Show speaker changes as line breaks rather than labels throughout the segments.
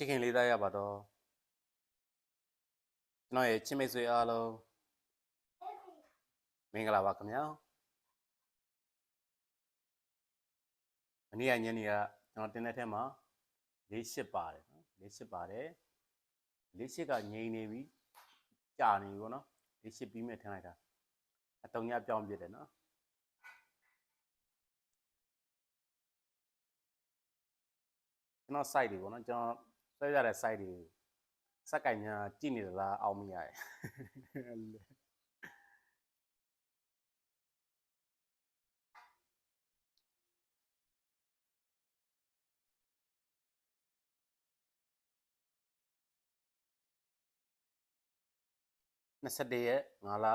ချစ်ခင်လေးစားရပါတော့ကျွန်တော်ရဲ့ချစ်မိတ်ဆွေအားလုံးမင်္ဂလာပါခင်ဗျာမနေ့ကညနေကကျွန်တော်တင်တဲ့ထက်မှာ၄၈ပါတယ်နော်၄၈ပါတယ်၄၈ကငြိမ်နေပြီကြာနေပြီပေါ့နော်၄၈ပြီးမဲ့ထင်လိုက်တာအတုံညပြောင်းပြစ်တယ်နော်ကျွန်တော် site တွေပေါ့နော်ကျွန်တော် ဆွဲရတဲ့ site တွေစက်ကင်များကြည့်နေသလားအောင်းမရတယ်21ရက်5လ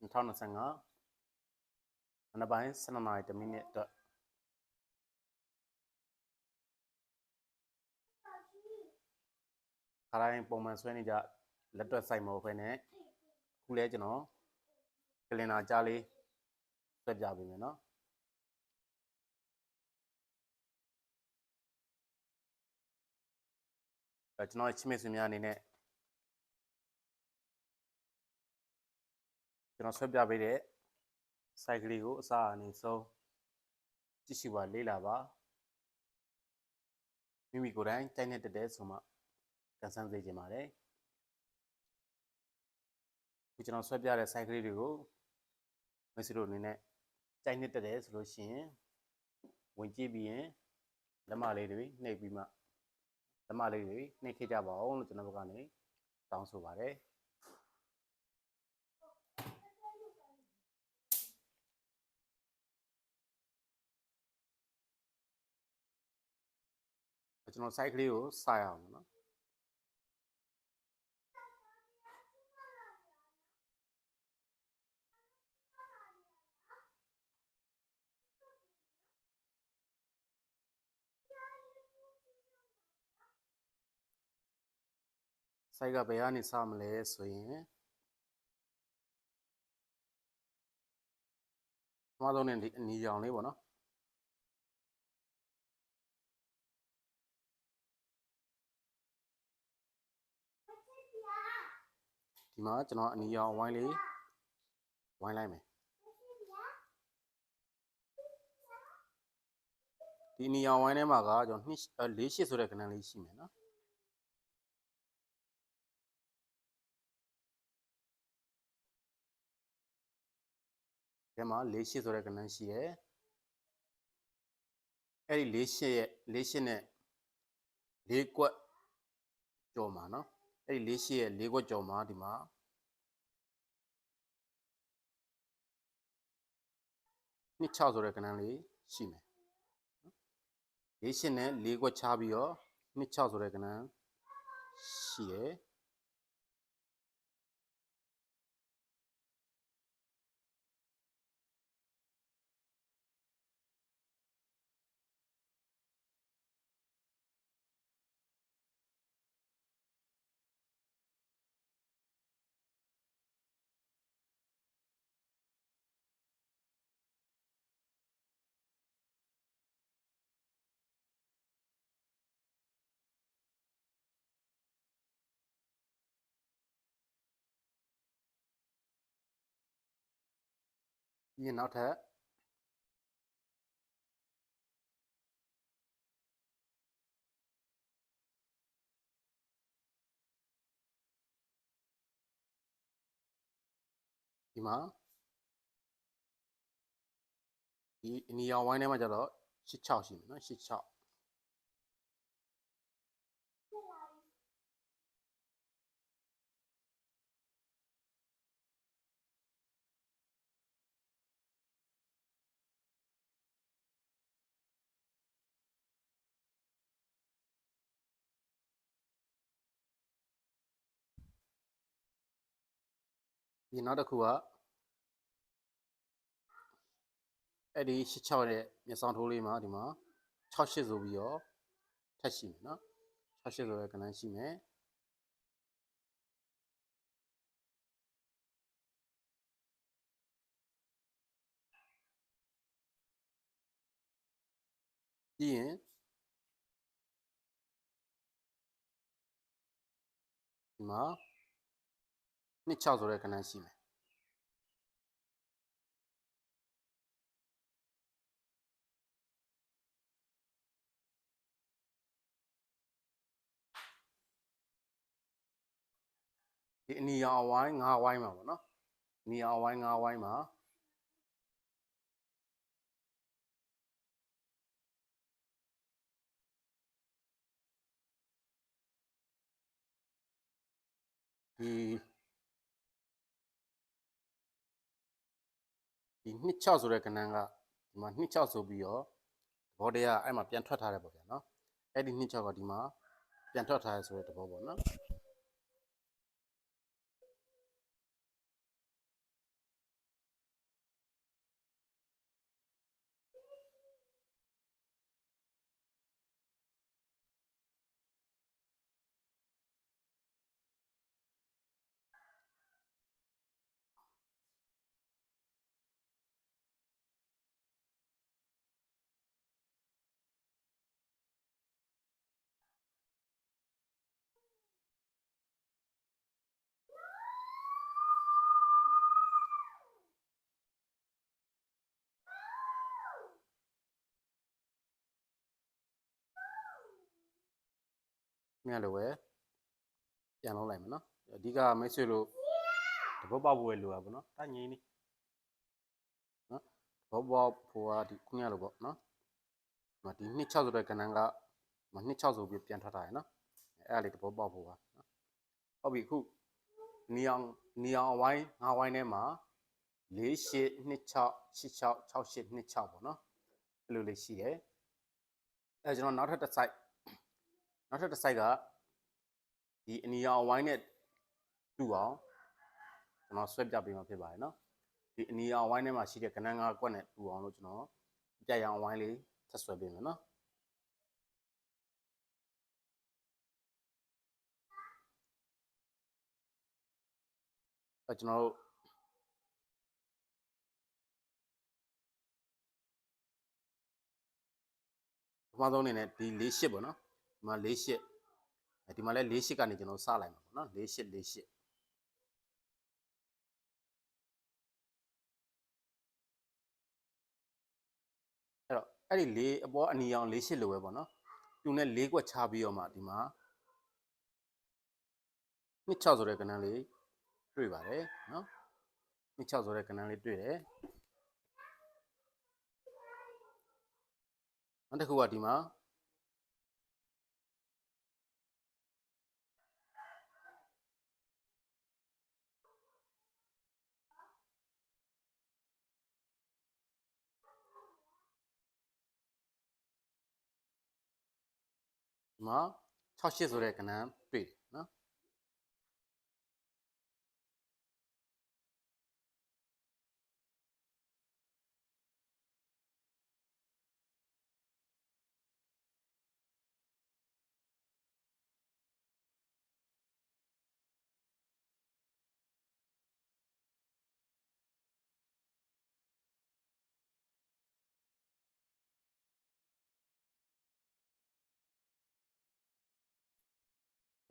2025မနက်ပိုင်း7:00နာရီ1မိနစ်အတွက် ခါတိုင်းပုံမှန်ဆွဲနေကြလက်တွက်ဆိုင်မဟုတ်ဘဲနဲ့အခုလဲကျွန်တော်ကလင်နာကြားလေးဆွဲပြပေးမယ်နော်အဲကျွန်တော်ရဲ့ချစ်မိတ်ဆွေများအနေနဲ့ကျွန်တော်ဆွဲပြပေးတဲ့ site ကလေးကိုအစအနေဆုံးကြည့်ရှုပါလေ့လာပါမိမိကိုယ်တိုင်တိုက်နေတတ်တဲ့ဆိုမှ ကန်ဆန်းစေချင်ပါတယ်ဒီကျွန်တော်ဆွဲပြတဲ့ site ကလေးတွေကိုမိတ်ဆွေတို့အနေနဲ့တိုက်နေတတ်တယ်ဆိုလို့ရှိရင်ဝင်ကြည့်ပြီးရင်လက်မလေးတွေနှိပ်ပြီးမှလက်မလေးတွေနှိပ်ခဲ့ကြပါအောင်လို့ကျွန်တော်ဘက်ကနေတောင်းဆိုပါတယ်ကျွန်တော် site ကလေးကိုစရအောင်နော် စိုက်ကဘယ်ကနေစမလဲဆိုရင်အမဆုံးနဲ့ဒီအနီရောင်လေးပေါ့နော်ဒီမှာကျွန်တော်အနီရောင်ဝိုင်းလေးဝိုင်းလိုက်မယ်ဒီအနီရောင်ဝိုင်းထဲမှာကကျွန်တော်နှစ်၄ရှစ်ဆိုတဲ့ကဏ္ဍလေးရှိမယ်နော် ဒီမှာ၄ရှစ်ဆိုတဲ့ကဏ္ဍရှိရယ်အဲ့ဒီ၄ရှစ်ရဲ့၄ရှစ်နဲ့၄ကွက်ကျော်မှာနော်အဲ့ဒီ၄ရှစ်ရဲ့၄ခွက်ကျော်မှာဒီမှာနှစ်6ဆိုတဲ့ကဏ္ဍလေးရှိမယ်၄ရှစ်နဲ့၄ခွက်ချပြီးတော့နှစ်6ဆိုတဲ့ကဏ္ဍရှိရယ် ပြီးရင်နောက်ထပ်ဒီမှာဒီအနီရောင်ဝိုင်းထဲမှာကျတော့86ရှိမယ်နော်86 ဒီနောက်တစ်ခုကအဲ့ဒီ86ရဲ့မျက်စောင်းထိုးလေးမှာဒီမှာ68ဆိုပြီးတော့ထက်ရှိမယ်နော်68ဆိုတဲ့ကဏ္ဍရှိမယ်ပြီးရင်ဒီမှာ နှစ်6ဆိုတဲ့ကဏ္ဍရှိမယ်ဒီအနီရောင်အဝိုင်း၅ဝိုင်းမှာပေါ့နော်အနီရောင်အဝိုင်း၅ဝိုင်းမှာဒီ ဒီနှစ်6ဆိုတဲ့ကဏ္ဍကဒီမှာနှစ်6ဆိုပြီးတော့ဘောတရားအဲ့မှာပြန်ထွက်ထားတယ်ပေါ့ဗျာနော်အဲ့ဒီနှစ်6ကဒီမှာပြန်ထွက်ထားရဆိုတဲ့သဘောပေါ့နော် မြတ်လိုပဲပြန်လုံးလိုက်မယ်နော်အဓိကမိတ်ဆွေတို့တဘောပေါက်ဖို့ပဲလိုတာပေါ့နော်တငိမ့်နေနော်တဘောပေါက်ဖို့ကဒီခုနကလိုပေါ့နော်ဒီမှာဒီ26ဆိုတဲ့ကဏ္ဍကမ26ဆိုပြီးပြန်ထွက်ထားရယ်နော်အဲ့ဒါလေးတဘောပေါက်ဖို့ပါနော်ဟုတ်ပြီခုနီအောင်နီအောင်အဝိုင်း၅ဝိုင်းထဲမှာ4 8 26 86 68 26ပေါ့နော်အဲ့လိုလေးရှိတယ်အဲကျွန်တော်နောက်ထပ်တစ် site နောက်ထပ်တစ်စိုက်ကဒီအနီရောင်ဝိုင်းနဲ့တူအောင်ကျွန်တော်ဆွဲပြပေးမှာဖြစ်ပါတယ်နော်ဒီအနီရောင်ဝိုင်းထဲမှာရှိတဲ့ကဏ္ဍငါးကွက်နဲ့တူအောင်လို့ကျွန်တော်ပြက်ရောင်ဝိုင်းလေးထပ်ဆွဲပေးမယ်နော်အဲကျွန်တော်တို့ပထမဆုံးအနေနဲ့ဒီ၄ရှစ်ပေါ့နော် ဒီမှာ၄ရှစ်အဲဒီမှာလည်း၄ရှစ်ကနေကျွန်တော်စလိုက်မှာပေါ့နော်၄ရှစ်၄ရှစ်အဲ့တော့အဲ့ဒီ၄အပေါ်အနီအောင်၄ရှစ်လိုပဲပေါ့နော်သူနဲ့၄ကွက်ချပြီးတော့မှဒီမှာနှစ်6ဆိုတဲ့ကဏ္ဍလေးတွေ့ပါတယ်နော်နှစ်6ဆိုတဲ့ကဏ္ဍလေးတွေ့တယ်နောက်တစ်ခုကဒီမှာ ဒီမှာ68ဆိုတဲ့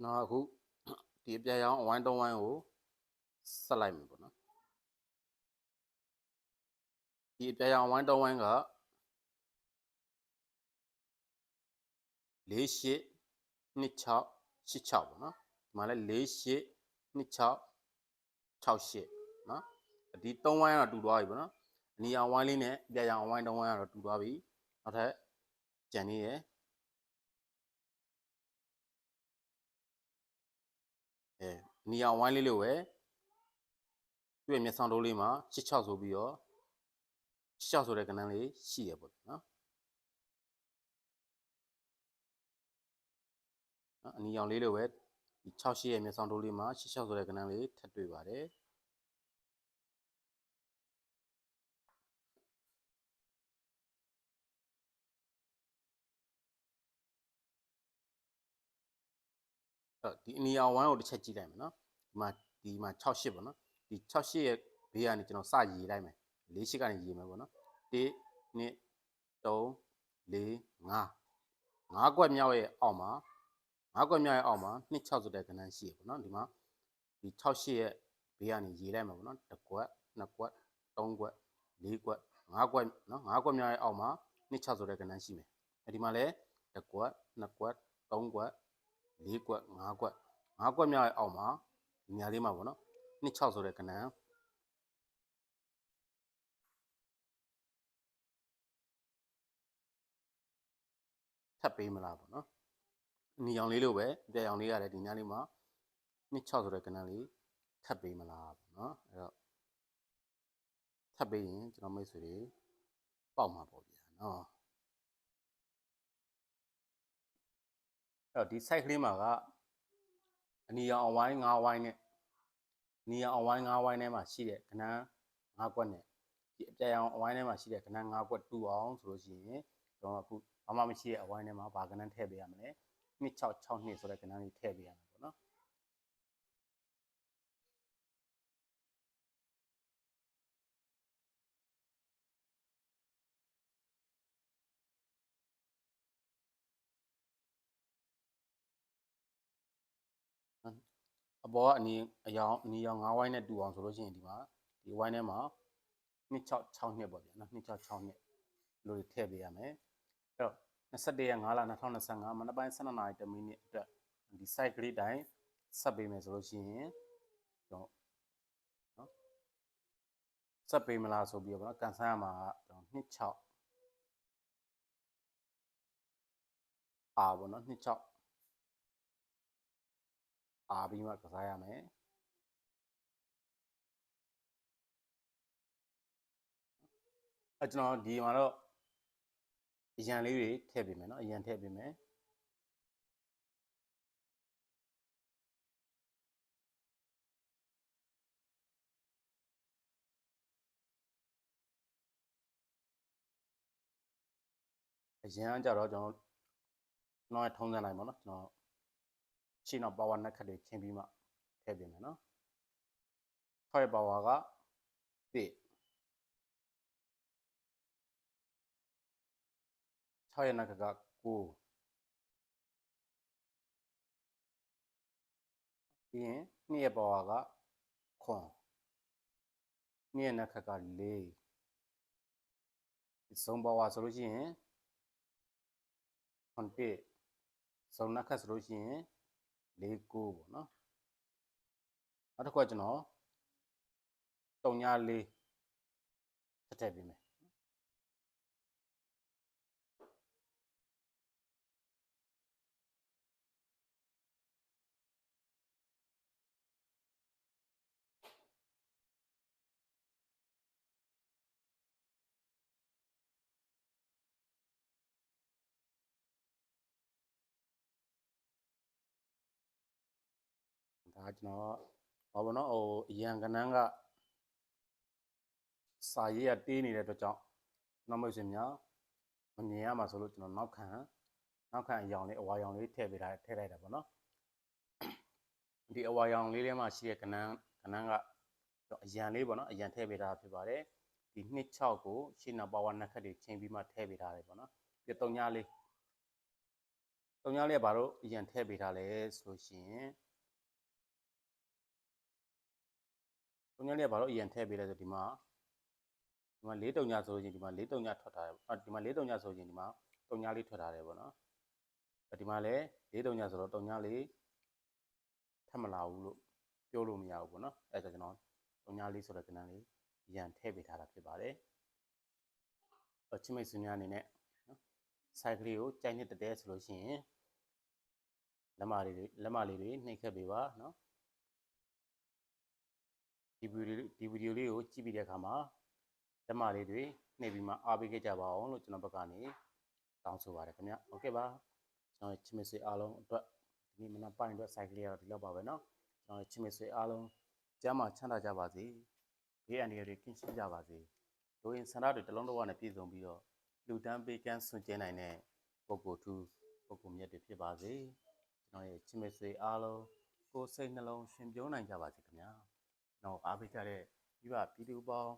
ကဏ္ဍတွေ့တယ်နော်နော်အခုဒီအပြာရောင်အဝိုင်းတုံးဝိုင်းကိုဆက်လိုက်မယ်ပေါ့နော်ဒီအပြာရောင်အဝိုင်းတုံးဝိုင်းက၄၈နှစ်6 86ပေါ့နော်ဒီမှာလည်း၄၈နှစ်6 68နော်ဒီ၃ဝိုင်းကတော့တူသွားပြီပေါ့နော်အနီအောင်ဝိုင်းလေးနဲ့အပြာရောင်အဝိုင်းတုံးဝိုင်းကတော့တူသွားပြီနောက်ထပ်ကြံနေရယ် အဲနီအောင်ဝိုင်းလေးလို့ပဲသူ့ရဲ့မျက်စောင်းတိုးလေးမှာ66ဆိုပြီးတော့66ဆိုတဲ့ကဏ္ဍလေးရှိရပေါ့နော်နော်အနီအောင်လေးလို့ပဲဒီ68ရဲ့မျက်စောင်းတိုးလေးမှာ66ဆိုတဲ့ကဏ္ဍလေးထပ်တွေ့ပါတယ် တော့ဒီအနီအောင်ဝိုင်းကိုတစ်ချက်ကြည့်လိုက်မယ်နော်ဒီမှာဒီမှာ68ပေါ့နော်ဒီ68ရဲ့ဘေးကနေကျွန်တော်စရေးလိုက်မယ်48ကနေရေးမယ်ပေါ့နော်1 2 3 4 5 5ကွက်မြောက်ရဲ့အောက်မှာ၅ကွက်မြောက်ရဲ့အောက်မှာ26ဆိုတဲ့ကဏ္ဍရှိရပေါ့နော်ဒီမှာဒီ68ရဲ့ဘေးကနေရေးလိုက်မှာပေါ့နော်တစ်ကွက်နှစ်ကွက်သုံးကွက်လေးကွက်၅ကွက်နော်၅ကွက်မြောက်ရဲ့အောက်မှာ26ဆိုတဲ့ကဏ္ဍရှိမယ်အဲဒီမှာလည်းတစ်ကွက်နှစ်ကွက်သုံးကွက် လေးကွက်၅ကွက်၅ကွက်မြောက်ရဲ့အောက်မှာဒီညာလေးမှာပေါ့နော်26ဆိုတဲ့ကဏ္ဍထပ်ပေးမလားပေါ့နော်နီအောင်လေးလိုပဲပြအောင်လေးရတယ်ဒီညာလေးမှာ26ဆိုတဲ့ကဏ္ဍလေးထပ်ပေးမလားပေါ့နော်အဲ့တော့ထပ်ပေးရင်ကျွန်တော်မိတ်ဆွေတွေပေါက်မှာပေါ့ဗျာနော် တော့ဒီ site ကလေးမှာကအနီရောင်အဝိုင်း9ဝိုင်းနဲ့နီရောင်အဝိုင်း9ဝိုင်းထဲမှာရှိတဲ့ကဏ္ဍ9ကွက်နဲ့ဒီအပြာရောင်အဝိုင်းထဲမှာရှိတဲ့ကဏ္ဍ9ကွက်တူအောင်ဆိုလို့ရှိရင်ကျွန်တော်အခုဘာမှမရှိတဲ့အဝိုင်းထဲမှာဘာကဏ္ဍထည့်ပေးရမလဲ2662ဆိုတဲ့ကဏ္ဍလေးထည့်ပေးရမယ် အပေါ်ကအနီအယောင်အနီရောင်9ဝိုင်းနဲ့တူအောင်ဆိုလို့ရှိရင်ဒီမှာဒီဝိုင်းထဲမှာ2662ပေါ့ဗျာနော်2662လို့ထည့်ပေးရမယ်အဲ့တော့21ရက်5လ2025မနက်ပိုင်း12နာရီ10မိနစ်အတွက်ဒီ site ကလေးတိုင်းဆက်ပေးမယ်ဆိုလို့ရှိရင်ကျွန်တော်နော်ဆက်ပေးမလားဆိုပြီးတော့ဗောနော်ကန်ဆယ်ရမှာကကျွန်တော်26အာဗောနော်26 အားပြီးမှကစားရမယ်အဲကျွန်တော်ဒီမှာတော့အရန်လေးတွေထည့်ပေးမယ်เนาะအရန်ထည့်ပေးမယ်အရန်ကကြတော့ကျွန်တော်ကျွန်တော်ရဲ့ထုံးစံလိုက်ပါเนาะကျွန်တော် ရှင်းတော့ power နှစ်ခက်တွေချင်းပြီးမှထည့်ပြင်မယ်နော်6ရဲ့ power က1 6ရဲ့နှစ်ခက်က9ပြီးရင်2ရဲ့ power ကခွန်2ရဲ့နှစ်ခက်က4စုံ power ဆိုလို့ရှိရင်ခွန်1စုံနှစ်ခက်ဆိုလို့ရှိရင် ၄9ပေါ့နော်နောက်တစ်ခုကကျွန်တော်တုံညာလေးထည့်ထည့်ပေးမယ် ဒါကျွန်တော်ဘာပေါ့နော်ဟိုအရန်ကနန်းကစာရေးရတေးနေတဲ့အတွက်ကြောင့်ကျွန်တော်မိတ်ဆွေများမမြင်ရမှာဆိုလို့ကျွန်တော်နောက်ခံနောက်ခံအယောင်လေးအဝါရောင်လေးထည့်ပေးထားထည့်လိုက်တာပေါ့နော်ဒီအဝါရောင်လေးထဲမှာရှိတဲ့ကနန်းကနန်းကအရန်လေးပေါ့နော်အရန်ထည့်ပေးထားဖြစ်ပါတယ်ဒီ26ကိုရှင်းနာပါဝါနှစ်ခက်တွေချိန်ပြီးမှထည့်ပေးထားတယ်ပေါ့နော်ပြတုံညာလေးတုံညာလေးကဘာလို့အရန်ထည့်ပေးထားလဲဆိုလို့ရှိရင် တုံညာလေးကဘာလို့အရင်ထည့်ပေးလဲဆိုဒီမှာဒီမှာ၄တုံညာဆိုရင်ဒီမှာ၄တုံညာထွက်ထားတယ်အာဒီမှာ၄တုံညာဆိုရင်ဒီမှာတုံညာလေးထွက်ထားတယ်ပေါ့နော်ဒီမှာလည်း၄တုံညာဆိုတော့တုံညာလေးထပ်မလာဘူးလို့ပြောလို့မရဘူးပေါ့နော်အဲဒါကျွန်တော်တုံညာလေးဆိုတဲ့ကဏ္ဍလေးအရင်ထည့်ပေးထားတာဖြစ်ပါတယ်အချင်းမိတ်ဆွေများအနေနဲ့နော်စိုက်ကလေးကိုကြိုက်နှစ်တဲ့ဆိုလို့ရှိရင်လက်မလေးတွေလက်မလေးတွေနှိပ်ခတ်ပေးပါနော် ဒီဗီဒီယိုဒီဗီဒီယိုလေးကိုကြည့်ပြီးတဲ့အခါမှာလက်မလေးတွေနှိပ်ပြီးမှအားပေးခဲ့ကြပါအောင်လို့ကျွန်တော်ဘက်ကနေတောင်းဆိုပါတယ်ခင်ဗျโอเคပါကျွန်တော်ချစ်မဆွေအားလုံးအတွက်ဒီနေ့မနက်ပိုင်းအတွက် site ကလေးကတော့ဒီလောက်ပါပဲเนาะကျွန်တော်ချစ်မဆွေအားလုံးကျမ်းမာချမ်းသာကြပါစေဘေးအန္တရာယ်တွေကင်းရှင်းကြပါစေလူရင်ဆန္ဒတွေတလုံးတစ်ဝနဲ့ပြည့်စုံပြီးတော့လူတန်းပေးကမ်းဆွန့်ကျဲနိုင်တဲ့ပုဂ္ဂိုလ်သူပုဂ္ဂိုလ်မြတ်တွေဖြစ်ပါစေကျွန်တော်ရဲ့ချစ်မဆွေအားလုံးကိုယ်စိတ်နှလုံးရှင်ပြုံးနိုင်ကြပါစေခင်ဗျာ တော့အားပေးကြတဲ့ဒီပါပြည်သူပေါင်း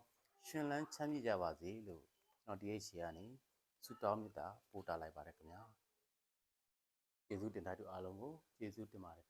ရှင်လန်းချမ်းမြေ့ကြပါစေလို့ကျွန်တော် DHC ကနေဆုတောင်းမေတ္တာပို့တာလိုက်ပါတယ်ခင်ဗျာကျေးဇူးတင်သားတို့အားလုံးကိုကျေးဇူးတင်ပါတယ်ခင်ဗျာ